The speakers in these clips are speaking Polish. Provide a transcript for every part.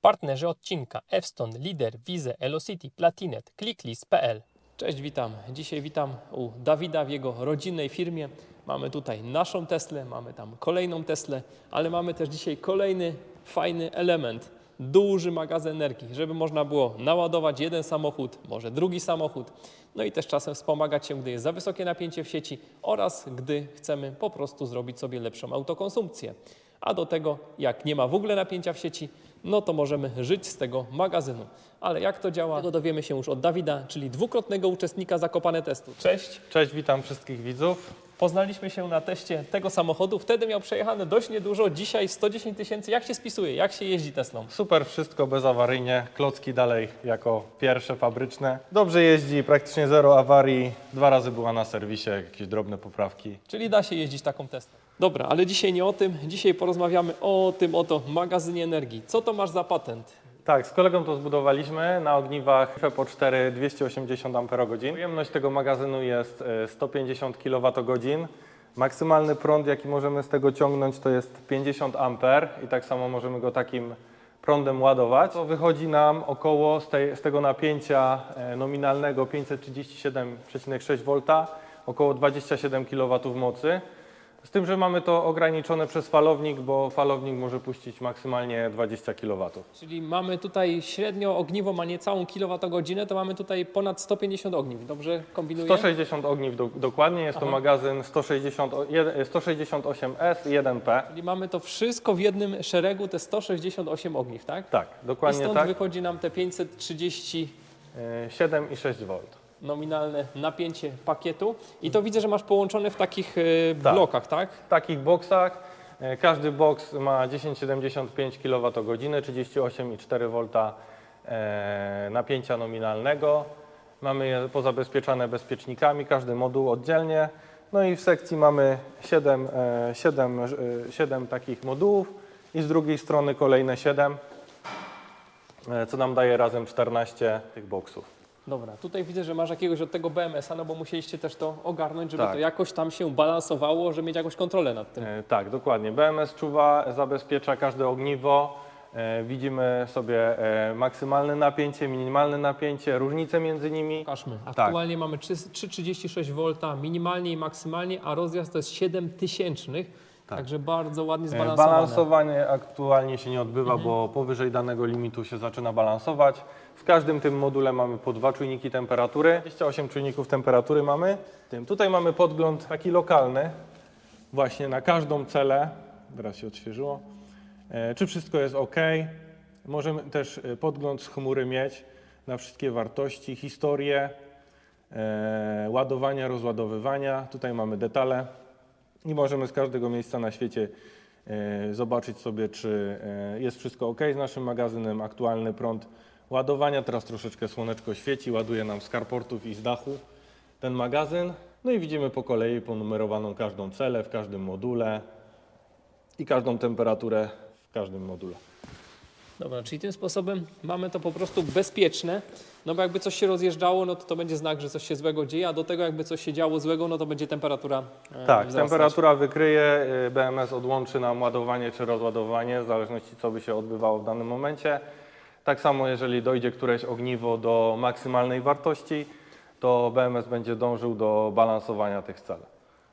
Partnerzy odcinka Efston, Lider, Wize, Elocity, Platinet, Clicklist.pl Cześć, witam. Dzisiaj witam u Dawida w jego rodzinnej firmie. Mamy tutaj naszą Teslę, mamy tam kolejną Teslę, ale mamy też dzisiaj kolejny fajny element. Duży magazyn energii, żeby można było naładować jeden samochód, może drugi samochód, no i też czasem wspomagać się, gdy jest za wysokie napięcie w sieci oraz gdy chcemy po prostu zrobić sobie lepszą autokonsumpcję. A do tego, jak nie ma w ogóle napięcia w sieci, no to możemy żyć z tego magazynu. Ale jak to działa, tego dowiemy się już od Dawida, czyli dwukrotnego uczestnika Zakopane Testu. Cześć. Cześć, witam wszystkich widzów. Poznaliśmy się na teście tego samochodu. Wtedy miał przejechane dość niedużo, dzisiaj 110 tysięcy. Jak się spisuje? Jak się jeździ Teslą? Super, wszystko bezawaryjnie. Klocki dalej jako pierwsze fabryczne. Dobrze jeździ, praktycznie zero awarii. Dwa razy była na serwisie, jakieś drobne poprawki. Czyli da się jeździć taką Teslą. Dobra, ale dzisiaj nie o tym. Dzisiaj porozmawiamy o tym oto magazynie energii. Co to masz za patent? Tak, z kolegą to zbudowaliśmy na ogniwach FEPO 4 280 Ah. Pojemność tego magazynu jest e, 150 kWh. Maksymalny prąd, jaki możemy z tego ciągnąć, to jest 50 A i tak samo możemy go takim prądem ładować. To wychodzi nam około z, tej, z tego napięcia e, nominalnego 537,6 V, około 27 kW mocy. Z tym, że mamy to ograniczone przez falownik, bo falownik może puścić maksymalnie 20 kW. Czyli mamy tutaj średnio ogniwo ma niecałą kilowatogodzinę, to mamy tutaj ponad 150 ogniw. Dobrze kombinuję? 160 ogniw do, dokładnie, jest to Aha. magazyn 160, o- jed- 168S 1P. Czyli mamy to wszystko w jednym szeregu, te 168 ogniw, tak? Tak, I dokładnie stąd tak. wychodzi nam te 530 E, 7,6 V. nominalne napięcie pakietu. I to widzę, że masz połączone w takich e, Tak. blokach, tak? W takich boksach e, każdy boks ma 1075 kWh, 38,4 V e, napięcia nominalnego. Mamy je pozabezpieczane bezpiecznikami, każdy moduł oddzielnie. No i w sekcji mamy 7, e, 7, e, 7 takich modułów i z drugiej strony kolejne 7, e, co nam daje razem 14 tych boksów. Dobra, tutaj widzę, że masz jakiegoś od tego BMS-a, no bo musieliście też to ogarnąć, żeby Tak. to jakoś tam się balansowało, żeby mieć jakąś kontrolę nad tym. E, Tak, dokładnie. BMS czuwa, zabezpiecza każde ogniwo. E, Widzimy sobie e, maksymalne napięcie, minimalne napięcie, różnice między nimi. Pokażmy. Tak. Aktualnie mamy 3 3,36 V minimalnie i maksymalnie, a rozjazd to jest 7 tysięcznych, także bardzo ładnie E, zbalansowane. Balansowanie aktualnie się nie odbywa, bo powyżej danego limitu się zaczyna balansować. W każdym tym module mamy po dwa czujniki temperatury. 28 czujników temperatury mamy. Tutaj mamy podgląd taki lokalny, właśnie na każdą celę. Teraz się odświeżyło. E, Czy wszystko jest ok? Możemy też e, podgląd z chmury mieć na wszystkie wartości, historię, e, ładowania, rozładowywania. Tutaj mamy detale i możemy z każdego miejsca na świecie zobaczyć sobie, czy jest wszystko ok z naszym magazynem, aktualny prąd ładowania. Teraz troszeczkę słoneczko świeci, ładuje nam z carportów i z dachu ten magazyn. No i widzimy po kolei ponumerowaną każdą celę w każdym module i każdą temperaturę w każdym module. Dobra, czyli tym sposobem mamy to po prostu bezpieczne, no bo jakby coś się rozjeżdżało, no to to będzie znak, że coś się złego dzieje, a do tego jakby coś się działo złego, no to będzie temperatura e, Tak, wzrastać. temperatura wykryje, y, BMS odłączy nam ładowanie czy rozładowanie, w zależności co by się odbywało w danym momencie. Tak samo jeżeli dojdzie któreś ogniwo do maksymalnej wartości, to BMS będzie dążył do balansowania tych cel.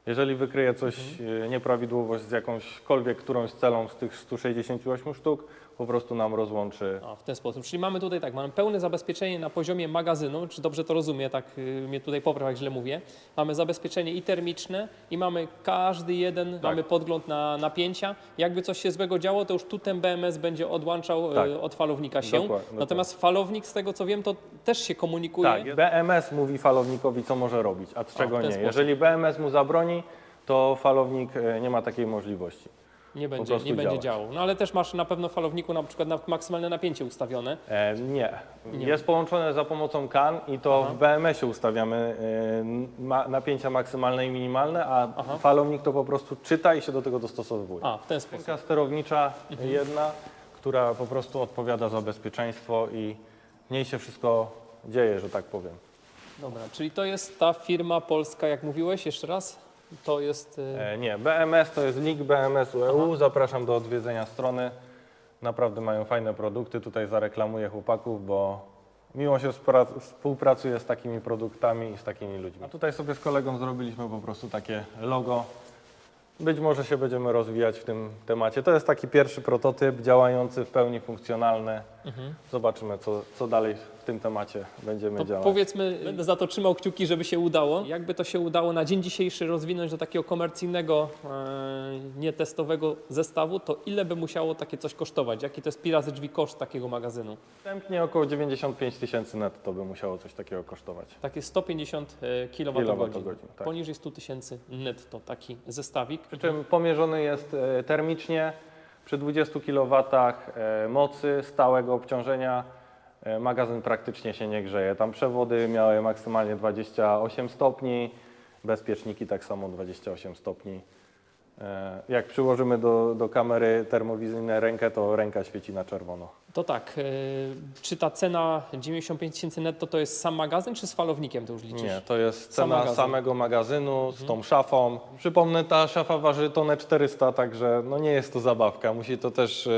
Jeżeli wykryje coś, y, nieprawidłowość z jakąśkolwiek którąś celą z tych 168 sztuk, po prostu nam rozłączy A, w ten sposób. Czyli mamy tutaj tak, mamy pełne zabezpieczenie na poziomie magazynu, czy dobrze to rozumiem, tak y, mnie tutaj popraw, jak źle mówię. Mamy zabezpieczenie i termiczne i mamy każdy jeden, Tak. mamy podgląd na napięcia. Jakby coś się złego działo, to już tu ten BMS będzie odłączał Tak. y, od falownika się. Dokładnie, Natomiast falownik, z tego co wiem, to też się komunikuje. Tak, BMS mówi falownikowi, co może robić, a czego ten nie. sposób. Jeżeli BMS mu zabroni, to falownik e, nie ma takiej możliwości. Nie będzie, nie będzie działać. działał. No ale też masz na pewno w falowniku na przykład na maksymalne napięcie ustawione. E, nie. Nie. Jest połączone za pomocą CAN i to w BMS-ie ustawiamy e, ma, napięcia maksymalne i minimalne, a Aha. falownik to po prostu czyta i się do tego dostosowuje. A, w ten sposób. Ręka sterownicza Mhm. jedna, która po prostu odpowiada za bezpieczeństwo i w niej się wszystko dzieje, że tak powiem. Dobra, czyli to jest ta firma polska, jak mówiłeś, jeszcze raz? To jest... y, E, nie, BMS to jest link BMS EU. Zapraszam do odwiedzenia strony. Naprawdę mają fajne produkty. Tutaj zareklamuję chłopaków, bo miło się współpracuje z takimi produktami i z takimi ludźmi. A tutaj sobie z kolegą zrobiliśmy po prostu takie logo. Być może się będziemy rozwijać w tym temacie. To jest taki pierwszy prototyp działający, w pełni funkcjonalny. Zobaczymy, co, co dalej tym temacie będziemy To działać. powiedzmy, będę za to trzymał kciuki, żeby się udało. Jakby to się udało na dzień dzisiejszy rozwinąć do takiego komercyjnego, e, nietestowego zestawu, to ile by musiało takie coś kosztować? Jaki to jest pi razy drzwi koszt takiego magazynu? Wstępnie około 95 tysięcy netto by musiało coś takiego kosztować. Takie 150 kWh. Kilowatogodzin, tak. Poniżej 100 tysięcy netto taki zestawik. Przy czym pomierzony jest e, termicznie przy 20 kW e, mocy stałego obciążenia. E, Magazyn praktycznie się nie grzeje. Tam przewody miały maksymalnie 28 stopni, bezpieczniki tak samo 28 stopni. E, Jak przyłożymy do, do kamery termowizyjnej rękę, to ręka świeci na czerwono. To tak, e, czy ta cena 95 tysięcy netto to jest sam magazyn, czy z falownikiem to już liczysz? Nie, to jest cena magazyn. samego magazynu z tą szafą. Przypomnę, ta szafa waży tonę 400, także no nie jest to zabawka. Musi to też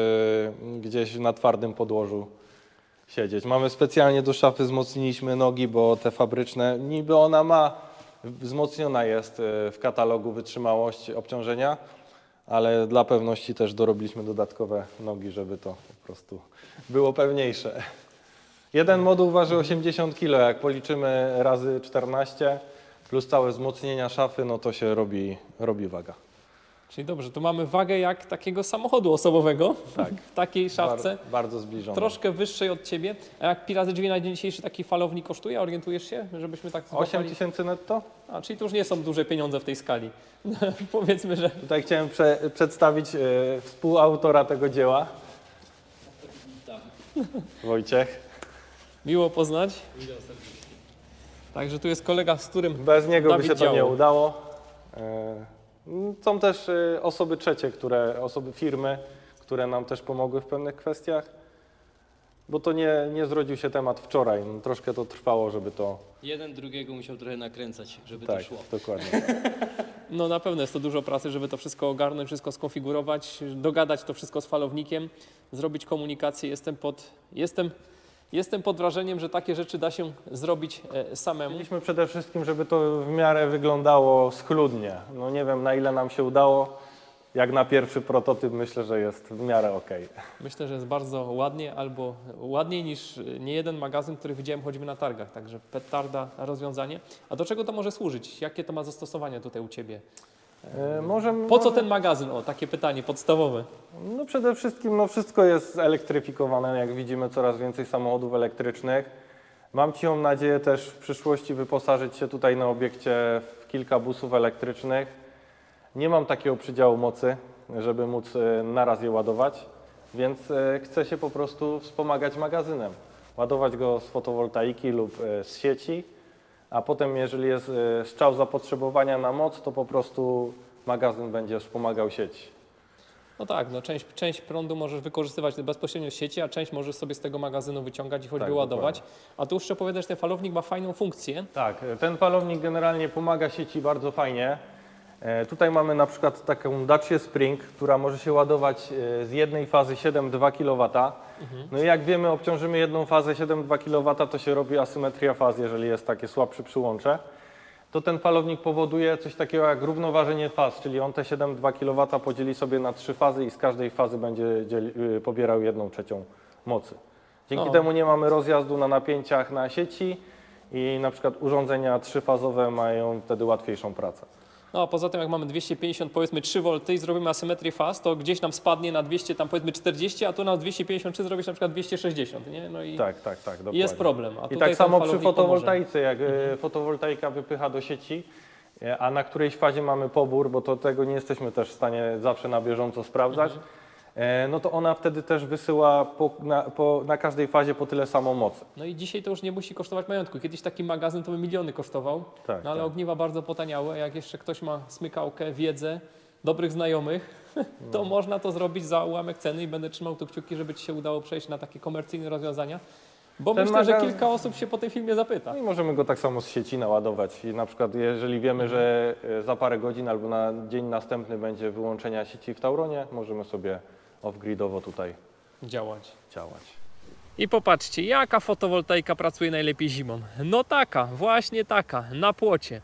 gdzieś na twardym podłożu siedzieć. Mamy specjalnie do szafy wzmocniliśmy nogi, bo te fabryczne, niby ona ma, wzmocniona jest y, w katalogu wytrzymałość obciążenia, ale dla pewności też dorobiliśmy dodatkowe nogi, żeby to po prostu było pewniejsze. Jeden moduł waży 80 kg. Jak policzymy razy 14 plus całe wzmocnienia szafy, no to się robi, robi waga. Czyli dobrze, tu mamy wagę jak takiego samochodu osobowego Tak. w takiej szafce. Bar, bardzo zbliżone. Troszkę wyższej od ciebie. A jak pi razy drzwi na dzień dzisiejszy taki falownik kosztuje? Orientujesz się, żebyśmy tak 8 złapali? tysięcy netto? A, czyli to już nie są duże pieniądze w tej skali. Powiedzmy, że Tutaj chciałem prze, przedstawić e, współautora tego dzieła. Wojciech. miło poznać. Także tu jest kolega, z którym Bez niego Dawid by się to nie udało. E, Są też e, osoby trzecie, które, osoby firmy, które nam też pomogły w pewnych kwestiach, bo to nie, nie zrodził się temat wczoraj. No, troszkę to trwało, żeby to. Jeden drugiego musiał trochę nakręcać, żeby Tak, to szło. dokładnie. No na pewno jest to dużo pracy, żeby to wszystko ogarnąć, wszystko skonfigurować, dogadać to wszystko z falownikiem, zrobić komunikację. Jestem pod, jestem, jestem pod wrażeniem, że takie rzeczy da się zrobić e, samemu. Chcieliśmy przede wszystkim, żeby to w miarę wyglądało schludnie. No nie wiem na ile nam się udało. Jak na pierwszy prototyp myślę, że jest w miarę okej. Myślę, że jest bardzo ładnie, albo ładniej niż nie jeden magazyn, który widziałem choćby na targach. Także petarda rozwiązanie. A do czego to może służyć? Jakie to ma zastosowanie tutaj u Ciebie? E, Po co ten magazyn? O, takie pytanie podstawowe. No przede wszystkim no wszystko jest zelektryfikowane, jak widzimy coraz więcej samochodów elektrycznych. Mam cichą nadzieję też w przyszłości wyposażyć się tutaj na obiekcie w kilka busów elektrycznych. Nie mam takiego przydziału mocy, żeby móc e, naraz je ładować, więc e, chcę się po prostu wspomagać magazynem. Ładować go z fotowoltaiki lub z sieci, a potem jeżeli jest e, strzał zapotrzebowania na moc, to po prostu magazyn będzie wspomagał sieć. No tak, no część, część prądu możesz wykorzystywać bezpośrednio z sieci, a część możesz sobie z tego magazynu wyciągać i choćby Tak, ładować. A tu jeszcze opowiadasz, ten falownik ma fajną funkcję. Tak, ten falownik generalnie pomaga sieci bardzo fajnie. E, Tutaj mamy na przykład taką Dacia Spring, która może się ładować e, z jednej fazy 7,2 kW. No i jak wiemy, obciążymy jedną fazę 7,2 kW, to się robi asymetria faz, jeżeli jest takie słabsze przyłącze. To ten falownik powoduje coś takiego jak równoważenie faz, czyli on te 7,2 kW podzieli sobie na trzy fazy i z każdej fazy będzie dzieli, y, pobierał jedną trzecią mocy. Dzięki No. temu nie mamy rozjazdu na napięciach na sieci i na przykład urządzenia trzyfazowe mają wtedy łatwiejszą pracę. No a poza tym jak mamy 250 powiedzmy 3 V i zrobimy asymetrię faz, to gdzieś nam spadnie na 200 tam powiedzmy 40, a tu na 253 zrobisz na przykład 260, nie? No i Tak, tak, tak. Dokładnie. jest problem. I tak samo przy fotowoltaice, jak e, fotowoltaika wypycha do sieci, e, a na którejś fazie mamy pobór, bo to tego nie jesteśmy też w stanie zawsze na bieżąco sprawdzać, e, no to ona wtedy też wysyła po, na, po, na każdej fazie po tyle samo mocy. No i dzisiaj to już nie musi kosztować majątku. Kiedyś taki magazyn to by miliony kosztował, Tak, no ale tak. ogniwa bardzo potaniały. a Jak jeszcze ktoś ma smykałkę, wiedzę, dobrych znajomych, to No. można to zrobić za ułamek ceny i będę trzymał tu kciuki, żeby Ci się udało przejść na takie komercyjne rozwiązania. Bo Ten myślę, że kilka osób się po tym filmie zapyta. No i możemy go tak samo z sieci naładować. I na przykład jeżeli wiemy, że e, za parę godzin albo na dzień następny będzie wyłączenia sieci w Tauronie, możemy sobie off-gridowo tutaj działać. działać. I popatrzcie, jaka fotowoltaika pracuje najlepiej zimą. No taka, właśnie taka, na płocie.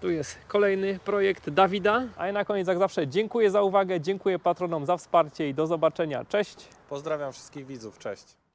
Tu jest kolejny projekt Dawida. A ja na koniec, jak zawsze, dziękuję za uwagę, dziękuję patronom za wsparcie i do zobaczenia. Cześć! Pozdrawiam wszystkich widzów, cześć.